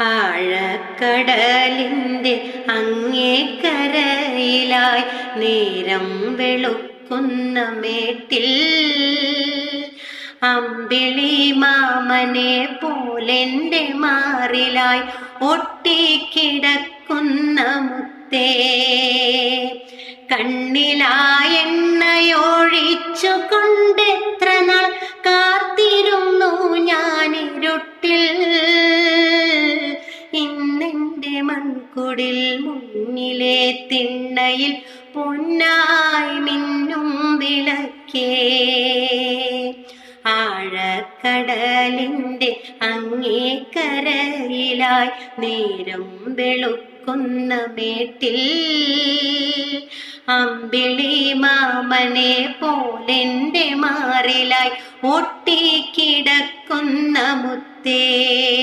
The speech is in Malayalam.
ആഴക്കടലിന്റെ അങ്ങേക്കരയിലായി നേരം വെളുക്കുന്ന മേട്ടിൽ അമ്പിളി മാമനെ പോലെന്റെ മാറിലായി ഒട്ടിക്കിടക്കുന്ന മുത്തേ. കണ്ണിലായെണ്ണയൊഴിച്ചു ഇന്നെന്റെ മൺകുടിൽ മുന്നിലെ തിണ്ണയിൽ പൊന്നായി മിന്നും വിളക്കേ. ആഴക്കടലിന്റെ അങ്ങേക്കരയിലായി നേരം വെളുക്കുന്ന മേട്ടിൽ അമ്പിളി മാമനെ പോലെന്റെ മാറിലായി ഒട്ടിക്കിടക്കുന്ന മുത്തേ.